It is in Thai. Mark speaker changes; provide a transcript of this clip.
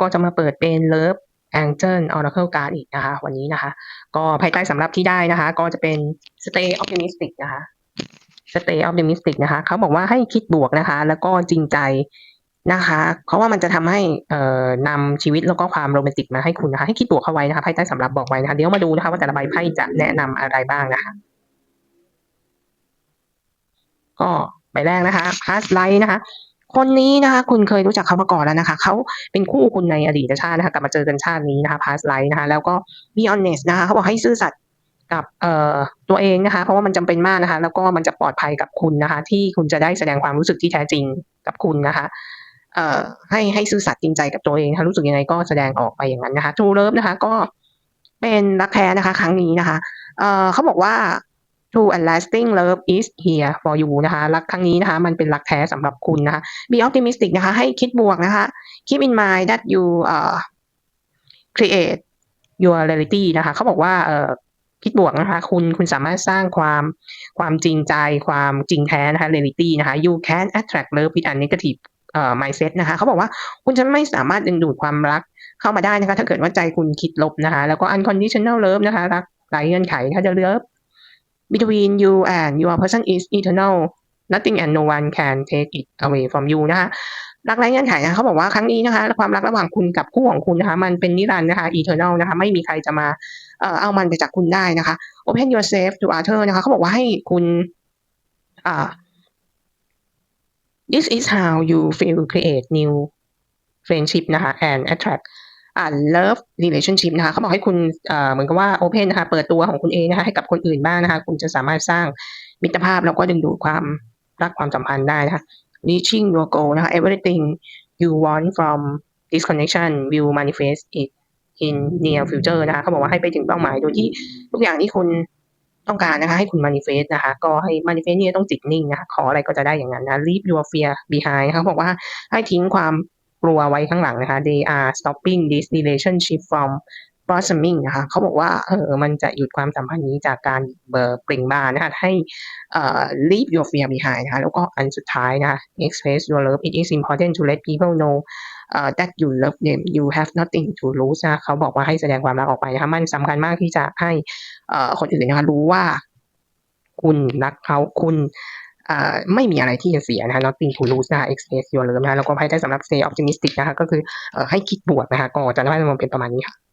Speaker 1: ก็จะมาเปิดเป็น Love Angel Oracle Card อีกนะคะ วันนี้นะคะ ก็ภายใต้สำหรับที่ได้นะคะ ก็จะเป็น Stay Optimistic นะคะ Stay Optimistic นะคะ เขาบอกว่าให้คิดบวกนะคะ แล้วก็จริงใจนะคะ เพราะว่ามันจะทำให้เอ่อนำชีวิตแล้วก็ความโรแมนติกมาให้คุณนะคะ ให้คิดบวกเข้าไว้นะคะไพ่ใต้สำหรับบอกไว้นะคะ เดี๋ยวมาดูนะคะ ว่าแต่ละใบไพ่จะแนะนำอะไรบ้างนะคะ ก็ใบแรกนะคะ Past Life นะคะ คนนี้นะคะคุณเคยรู้จักเขามาก่อนแล้วนะคะเขาเป็นคู่คุณในอดีตชาตินะคะกลับมาเจอกันชาตินี้นะคะ Past Life นะคะแล้วก็ Be honest นะคะเขาบอกให้ซื่อสัตย์กับเอ่อตัวเองนะคะ เพราะว่ามันจำเป็นมากนะคะ แล้วก็มันจะปลอดภัยกับคุณนะคะ ที่คุณจะได้แสดงความรู้สึกที่แท้จริงกับคุณนะคะเอ่อให้ให้ซื่อสัตย์จริงใจกับตัวเองถ้ารู้สึกยังไงก็แสดงออกไปอย่างนั้นนะคะ True Love นะคะ ก็เป็นรักแท้นะคะ ครั้งนี้นะคะเอ่อเขาบอกว่า True and lasting love is here for you นะคะรักครั้งนี้นะคะมันเป็นรักแท้สำหรับคุณนะคะ Be optimistic นะคะให้คิดบวกนะคะ Keep in mind that you เอ่อ create your reality นะคะเขาบอกว่าเอ่อคิดบวกนะคะคุณคุณสามารถสร้างความความจริงใจความจริงแท้นะคะ reality นะคะ you can attract love with a negative เอ่อ mindset นะคะเขาบอกว่าคุณจะไม่สามารถดึงดูดความรักเข้ามาได้นะคะ ถ้าเกิดว่าใจคุณคิดลบนะคะ แล้วก็ unconditional love นะคะรักไร้เงื่อนไขถ้าจะ love between you and your person is eternal nothing and no one can take it away from you นะคะรักไร้เงื่อนไขนะเขาบอกว่าครั้งนี้นะคะความรักระหว่างคุณกับคู่ของคุณนะคะ มันเป็นนิรันดร์นะคะ eternal นะคะ ไม่มีใครจะมาเอ่อเอามันไปจากคุณได้นะคะ open yourself to other นะคะเขาบอกว่าให้คุณอ่า this is how you feel create new friendship นะคะ and attract อ่าน love relationship นะคะเขาบอกให้คุณเอ่อเหมือนกับว่า open นะคะ เปิดตัวของคุณเองนะคะให้กับคนอื่นบ้างนะคะ คุณจะสามารถสร้างมิตรภาพแล้วก็ดึงดูดความรักความสัมพันธ์ได้นะคะ reaching your goal นะคะ everything you want from this connection will manifest it in near future นะคะเขาบอกว่าให้ไปถึงเป้าหมายโดยที่ทุกอย่างที่คุณต้องการนะคะ ให้คุณ manifest นะคะ ก็ให้ manifest เนี่ยต้องจิตนิ่งนะคะ ขออะไรก็จะได้อย่างนั้นนะ leave your fear behind นะคะเขาบอกว่าให้ทิ้งความ กลัวไว้ข้างหลังนะคะ they are stopping this relationship from blossoming นะคะเขาบอกว่าเออมันจะหยุดความสัมพันธ์นี้จากการเบิร์เปล่งบานนะคะให้เอ่อ leave your fear behind นะคะแล้วก็อันสุดท้ายนะคะ express your love it is important to let people know เอ่อ that you love them you have nothing to lose นะเขาบอกว่าให้แสดงความรักออกไปนะคะมันสำคัญมากที่จะให้เอ่อคนอื่นนะคะรู้ว่าคุณรักเขาคุณ ไม่มีอะไรที่จะเสียนะคะ nothing to lose นะฮะ express your love นะคะแล้วก็ให้ได้สำหรับ stay optimistic นะคะก็คือให้คิดบวกนะคะก็จะได้มองเป็นประมาณนี้ค่ะ